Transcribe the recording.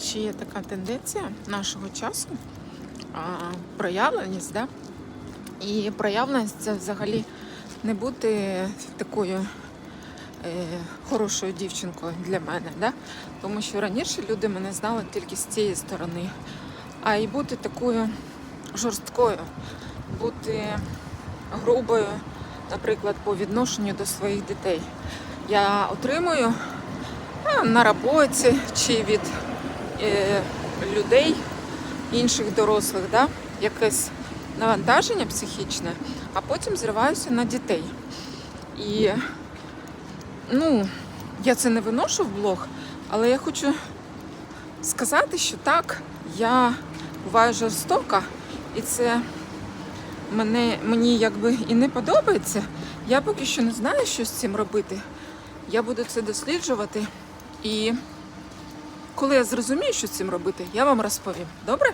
ще є така тенденція нашого часу, а, проявленість, да? І проявленість це взагалі не бути такою е, хорошою дівчинкою для мене, да? тому що раніше люди мене знали тільки з цієї сторони, а й бути такою жорсткою, бути грубою, наприклад, по відношенню до своїх дітей. Я отримую на роботі чи від е, людей, інших дорослих, да? якесь навантаження психічне, а потім зриваюся на дітей. І ну, я це не виношу в блог, але я хочу сказати, що так, я буваю жорстока, і це мене, мені якби і не подобається. Я поки що не знаю, що з цим робити. Я буду це досліджувати. І коли я зрозумію, що з цим робити, я вам розповім. Добре?